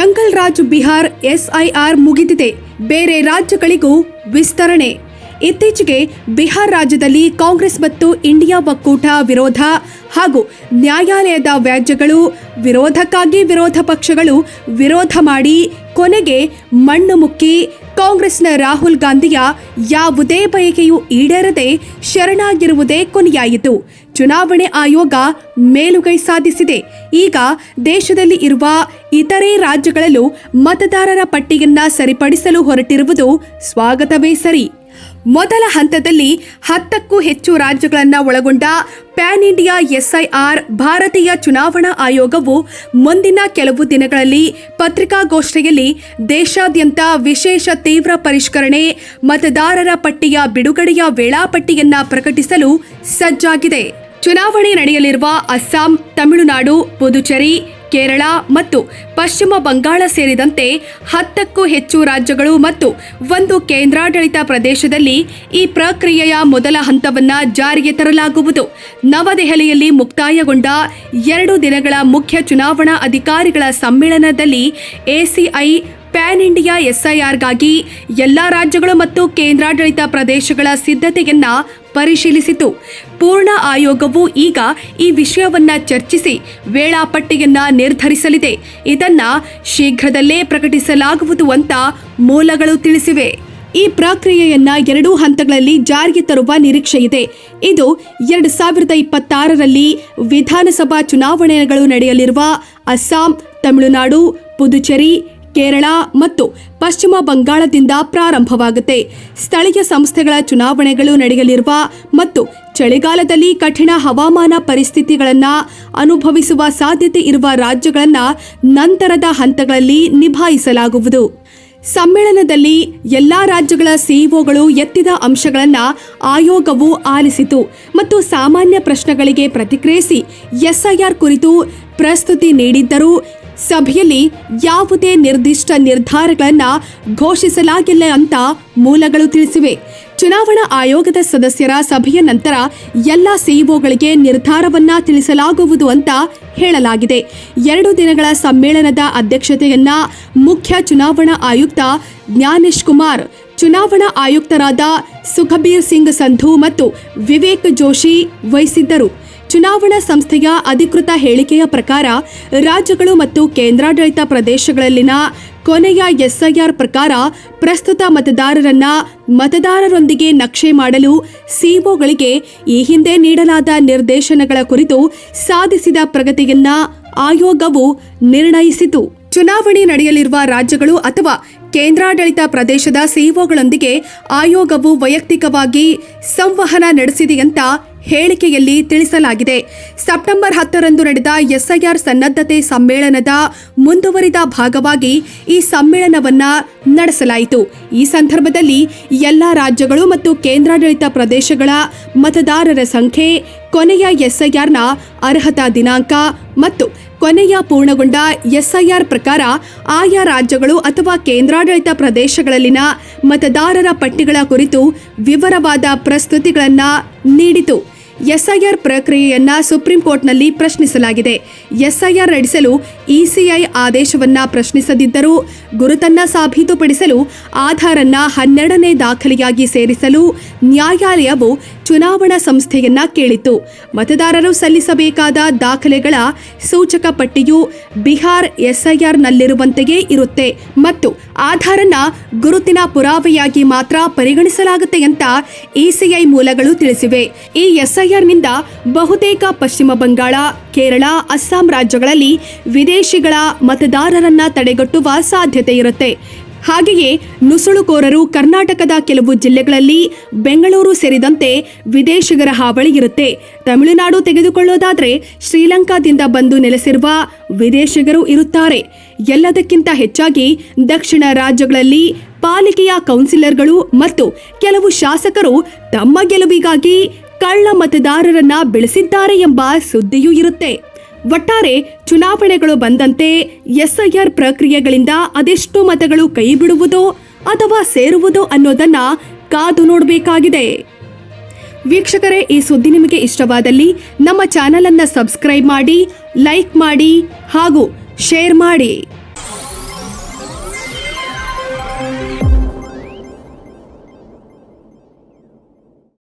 Jungle Raj Bihar SIR ಮುಗಿದಿದೆ. ಬೇರೆ ರಾಜ್ಯಗಳಿಗೂ ವಿಸ್ತರಣೆ. ಇತ್ತೀಚೆಗೆ ಬಿಹಾರ್ ರಾಜ್ಯದಲ್ಲಿ ಕಾಂಗ್ರೆಸ್ ಮತ್ತು ಇಂಡಿಯಾ ಒಕ್ಕೂಟ ವಿರೋಧ ಹಾಗೂ ನ್ಯಾಯಾಲಯದ ವ್ಯಾಜ್ಯಗಳು ವಿರೋಧಕ್ಕಾಗಿ ವಿರೋಧ ಪಕ್ಷಗಳು ವಿರೋಧ ಮಾಡಿ ಕೊನೆಗೆ ಮಣ್ಣು ಮುಕ್ಕಿ ಕಾಂಗ್ರೆಸ್ನ ರಾಹುಲ್ ಗಾಂಧಿಯ ಯಾವುದೇ ಬಯಕೆಯೂ ಈಡೇರದೆ ಶರಣಾಗಿರುವುದೇ ಕೊನೆಯಾಯಿತು. ಚುನಾವಣೆ ಆಯೋಗ ಮೇಲುಗೈ ಸಾಧಿಸಿದೆ. ಈಗ ದೇಶದಲ್ಲಿ ಇರುವ ಇತರೆ ರಾಜ್ಯಗಳಲ್ಲೂ ಮತದಾರರ ಪಟ್ಟಿಯನ್ನ ಸರಿಪಡಿಸಲು ಹೊರಟಿರುವುದು ಸ್ವಾಗತವೇ ಸರಿ. ಮೊದಲ ಹಂತದಲ್ಲಿ ಹತ್ತಕ್ಕೂ ಹೆಚ್ಚು ರಾಜ್ಯಗಳನ್ನು ಒಳಗೊಂಡ ಪ್ಯಾನ್ ಇಂಡಿಯಾ ಎಸ್ಐಆರ್ ಭಾರತೀಯ ಚುನಾವಣಾ ಆಯೋಗವು ಮುಂದಿನ ಕೆಲವು ದಿನಗಳಲ್ಲಿ ಪತ್ರಿಕಾಗೋಷ್ಠಿಯಲ್ಲಿ ದೇಶಾದ್ಯಂತ ವಿಶೇಷ ತೀವ್ರ ಪರಿಷ್ಕರಣೆ, ಮತದಾರರ ಪಟ್ಟಿಯ ಬಿಡುಗಡೆಯ ವೇಳಾಪಟ್ಟಿಯನ್ನ ಪ್ರಕಟಿಸಲು ಸಜ್ಜಾಗಿದೆ. ಚುನಾವಣೆ ನಡೆಯಲಿರುವ ಅಸ್ಸಾಂ, ತಮಿಳುನಾಡು, ಪುದುಚೇರಿ ಕೇರಳ ಮತ್ತು ಪಶ್ಚಿಮ ಬಂಗಾಳ ಸೇರಿದಂತೆ ಹತ್ತಕ್ಕೂ ಹೆಚ್ಚು ರಾಜ್ಯಗಳು ಮತ್ತು ಒಂದು ಕೇಂದ್ರಾಡಳಿತ ಪ್ರದೇಶದಲ್ಲಿ ಈ ಪ್ರಕ್ರಿಯೆಯ ಮೊದಲ ಹಂತವನ್ನು ಜಾರಿಗೆ ತರಲಾಗುವುದು. ನವದೆಹಲಿಯಲ್ಲಿ ಮುಕ್ತಾಯಗೊಂಡ ಎರಡು ದಿನಗಳ ಮುಖ್ಯ ಚುನಾವಣಾ ಅಧಿಕಾರಿಗಳ ಸಮ್ಮೇಳನದಲ್ಲಿ ಎಸಿಐ ಪ್ಯಾನ್ ಇಂಡಿಯಾ ಎಸ್ಐಆರ್ಗಾಗಿ ಎಲ್ಲಾ ರಾಜ್ಯಗಳು ಮತ್ತು ಕೇಂದ್ರಾಡಳಿತ ಪ್ರದೇಶಗಳ ಸಿದ್ಧತೆಯನ್ನ ಪರಿಶೀಲಿಸಿತು. ಪೂರ್ಣ ಆಯೋಗವು ಈಗ ಈ ವಿಷಯವನ್ನ ಚರ್ಚಿಸಿ ವೇಳಾಪಟ್ಟಿಯನ್ನ ನಿರ್ಧರಿಸಲಿದೆ. ಇದನ್ನ ಶೀಘ್ರದಲ್ಲೇ ಪ್ರಕಟಿಸಲಾಗುವುದು ಅಂತ ಮೂಲಗಳು ತಿಳಿಸಿವೆ. ಈ ಪ್ರಕ್ರಿಯೆಯನ್ನ ಎರಡೂ ಹಂತಗಳಲ್ಲಿ ಜಾರಿಗೆ ತರುವ ನಿರೀಕ್ಷೆ ಇದೆ. ಇದು ಎರಡು ಸಾವಿರದ ಇಪ್ಪತ್ತಾರರಲ್ಲಿ ವಿಧಾನಸಭಾ ಚುನಾವಣೆಗಳು ನಡೆಯಲಿರುವ ಅಸ್ಸಾಂ, ತಮಿಳುನಾಡು, ಪುದುಚೇರಿ ಕೇರಳ ಮತ್ತು ಪಶ್ಚಿಮ ಬಂಗಾಳದಿಂದ ಪ್ರಾರಂಭವಾಗುತ್ತೆ. ಸ್ಥಳೀಯ ಸಂಸ್ಥೆಗಳ ಚುನಾವಣೆಗಳು ನಡೆಯಲಿರುವ ಮತ್ತು ಚಳಿಗಾಲದಲ್ಲಿ ಕಠಿಣ ಹವಾಮಾನ ಪರಿಸ್ಥಿತಿಗಳನ್ನು ಅನುಭವಿಸುವ ಸಾಧ್ಯತೆ ಇರುವ ರಾಜ್ಯಗಳನ್ನು ನಂತರದ ಹಂತಗಳಲ್ಲಿ ನಿಭಾಯಿಸಲಾಗುವುದು. ಸಮ್ಮೇಳನದಲ್ಲಿ ಎಲ್ಲಾ ರಾಜ್ಯಗಳ ಸಿಇಒಗಳು ಎತ್ತಿದ ಅಂಶಗಳನ್ನು ಆಯೋಗವು ಆಲಿಸಿತು ಮತ್ತು ಸಾಮಾನ್ಯ ಪ್ರಶ್ನೆಗಳಿಗೆ ಪ್ರತಿಕ್ರಿಯಿಸಿ ಎಸ್ಐಆರ್ ಕುರಿತು ಪ್ರಸ್ತುತಿ ನೀಡಿದ್ದರೂ ಸಭೆಯಲ್ಲಿ ಯಾವುದೇ ನಿರ್ದಿಷ್ಟ ನಿರ್ಧಾರಗಳನ್ನು ಘೋಷಿಸಲಾಗಿಲ್ಲ ಅಂತ ಮೂಲಗಳು ತಿಳಿಸಿವೆ. ಚುನಾವಣಾ ಆಯೋಗದ ಸದಸ್ಯರ ಸಭೆಯ ನಂತರ ಎಲ್ಲ ಸಿಇಒಗಳಿಗೆ ನಿರ್ಧಾರವನ್ನ ತಿಳಿಸಲಾಗುವುದು ಅಂತ ಹೇಳಲಾಗಿದೆ. ಎರಡು ದಿನಗಳ ಸಮ್ಮೇಳನದ ಅಧ್ಯಕ್ಷತೆಯನ್ನ ಮುಖ್ಯ ಚುನಾವಣಾ ಆಯುಕ್ತ ಜ್ಞಾನೇಶ್ ಕುಮಾರ್, ಚುನಾವಣಾ ಆಯುಕ್ತರಾದ ಸುಖಬೀರ್ ಸಿಂಗ್ ಸಂಧು ಮತ್ತು ವಿವೇಕ್ ಜೋಶಿ ವಹಿಸಿದ್ದರು. ಚುನಾವಣಾ ಸಂಸ್ಥೆಯ ಅಧಿಕೃತ ಹೇಳಿಕೆಯ ಪ್ರಕಾರ ರಾಜ್ಯಗಳು ಮತ್ತು ಕೇಂದ್ರಾಡಳಿತ ಪ್ರದೇಶಗಳಲ್ಲಿನ ಕೊನೆಯ ಎಸ್ಐಆರ್ ಪ್ರಕಾರ ಪ್ರಸ್ತುತ ಮತದಾರರನ್ನ ಮತದಾರರೊಂದಿಗೆ ನಕ್ಷೆ ಮಾಡಲು ಸಿಒಗಳಿಗೆ ಈ ಹಿಂದೆ ನೀಡಲಾದ ನಿರ್ದೇಶನಗಳ ಕುರಿತು ಸಾಧಿಸಿದ ಪ್ರಗತಿಯನ್ನ ಆಯೋಗವು ನಿರ್ಣಯಿಸಿತು. ಚುನಾವಣೆ ನಡೆಯಲಿರುವ ರಾಜ್ಯಗಳು ಅಥವಾ ಕೇಂದ್ರಾಡಳಿತ ಪ್ರದೇಶದ ಸಿಇಒಗಳೊಂದಿಗೆ ಆಯೋಗವು ವೈಯಕ್ತಿಕವಾಗಿ ಸಂವಹನ ನಡೆಸಿದೆ ಅಂತ ಹೇಳಿಕೆಯಲ್ಲಿ ತಿಳಿಸಲಾಗಿದೆ. ಸೆಪ್ಟೆಂಬರ್ ಹತ್ತರಂದು ನಡೆದ ಎಸ್ಐಆರ್ ಸನ್ನದ್ಧತೆ ಸಮ್ಮೇಳನದ ಮುಂದುವರಿದ ಭಾಗವಾಗಿ ಈ ಸಮ್ಮೇಳನವನ್ನ ನಡೆಸಲಾಯಿತು. ಈ ಸಂದರ್ಭದಲ್ಲಿ ಎಲ್ಲ ರಾಜ್ಯಗಳು ಮತ್ತು ಕೇಂದ್ರಾಡಳಿತ ಪ್ರದೇಶಗಳ ಮತದಾರರ ಸಂಖ್ಯೆ ಕೊನೆಯ ಎಸ್ಐಆರ್ನ ಅರ್ಹತಾ ದಿನಾಂಕ ಮತ್ತು ಕೊನೆಯ ಪೂರ್ಣಗೊಂಡ ಎಸ್ಐಆರ್ ಪ್ರಕಾರ ಆಯಾ ರಾಜ್ಯಗಳು ಅಥವಾ ಕೇಂದ್ರಾಡಳಿತ ಪ್ರದೇಶಗಳಲ್ಲಿನ ಮತದಾರರ ಪಟ್ಟಿಗಳ ಕುರಿತು ವಿವರವಾದ ಪ್ರಸ್ತುತಿಗಳನ್ನು ನೀಡಿತು. ಎಸ್ಐಆರ್ ಪ್ರಕ್ರಿಯೆಯನ್ನ ಸುಪ್ರೀಂ ಕೋರ್ಟ್ನಲ್ಲಿ ಪ್ರಶ್ನಿಸಲಾಗಿದೆ. ಎಸ್ಐಆರ್ ನಡೆಸಲು ಇಸಿಐ ಆದೇಶವನ್ನ ಪ್ರಶ್ನಿಸದಿದ್ದರೂ, ಗುರುತನ್ನ ಸಾಬೀತುಪಡಿಸಲು ಆಧಾರನ್ನ ಹನ್ನೆರಡನೇ ದಾಖಲೆಯಾಗಿ ಸೇರಿಸಲು ನ್ಯಾಯಾಲಯವು ಚುನಾವಣಾ ಸಂಸ್ಥೆಯನ್ನ ಕೇಳಿತ್ತು. ಮತದಾರರು ಸಲ್ಲಿಸಬೇಕಾದ ದಾಖಲೆಗಳ ಸೂಚಕ ಪಟ್ಟಿಯು ಬಿಹಾರ್ ಎಸ್ಐಆರ್ನಲ್ಲಿರುವಂತೆಯೇ ಇರುತ್ತೆ ಮತ್ತು ಆಧಾರನ್ನ ಗುರುತಿನ ಪುರಾವೆಯಾಗಿ ಮಾತ್ರ ಪರಿಗಣಿಸಲಾಗುತ್ತೆ ಅಂತ ಇಸಿಐ ಮೂಲಗಳು ತಿಳಿಸಿವೆ. ಈ ಎಸ್ಐಆರ್ನಿಂದ ಬಹುತೇಕ ಪಶ್ಚಿಮ ಬಂಗಾಳ, ಕೇರಳ, ಅಸ್ಸಾಂ ರಾಜ್ಯಗಳಲ್ಲಿ ವಿದೇಶಿಗಳ ಮತದಾರರನ್ನ ತಡೆಗಟ್ಟುವ ಸಾಧ್ಯತೆ ಇರುತ್ತೆ. ಹಾಗೆಯೇ ನುಸುಳುಕೋರರು ಕರ್ನಾಟಕದ ಕೆಲವು ಜಿಲ್ಲೆಗಳಲ್ಲಿ ಬೆಂಗಳೂರು ಸೇರಿದಂತೆ ವಿದೇಶಿಗರ ಹಾವಳಿ ಇರುತ್ತೆ. ತಮಿಳುನಾಡು ತೆಗೆದುಕೊಳ್ಳೋದಾದರೆ ಶ್ರೀಲಂಕಾದಿಂದ ಬಂದು ನೆಲೆಸಿರುವ ವಿದೇಶಿಗರು ಇರುತ್ತಾರೆ. ಎಲ್ಲದಕ್ಕಿಂತ ಹೆಚ್ಚಾಗಿ ದಕ್ಷಿಣ ರಾಜ್ಯಗಳಲ್ಲಿ ಪಾಲಿಕೆಯ ಕೌನ್ಸಿಲರ್ಗಳು ಮತ್ತು ಕೆಲವು ಶಾಸಕರು ತಮ್ಮ ಗೆಲುವಿಗಾಗಿ ಕಳ್ಳ ಮತದಾರರನ್ನ ಬೆಳೆಸಿದ್ದಾರೆ ಎಂಬ ಸುದ್ದಿಯೂ ಇರುತ್ತೆ. ಒಟ್ಟಾರೆ ಚುನಾವಣೆಗಳು ಬಂದಂತೆ ಎಸ್ಐಆರ್ ಪ್ರಕ್ರಿಯೆಗಳಿಂದ ಅದೆಷ್ಟು ಮತಗಳು ಕೈಬಿಡುವುದೋ ಅಥವಾ ಸೇರುವುದೋ ಅನ್ನೋದನ್ನ ಕಾದು ನೋಡಬೇಕಾಗಿದೆ. ವೀಕ್ಷಕರೇ, ಈ ಸುದ್ದಿ ನಿಮಗೆ ಇಷ್ಟವಾದಲ್ಲಿ ನಮ್ಮ ಚಾನೆಲ್ ಅನ್ನ ಸಬ್ಸ್ಕ್ರೈಬ್ ಮಾಡಿ, ಲೈಕ್ ಮಾಡಿ ಹಾಗೂ ಶೇರ್ ಮಾಡಿ.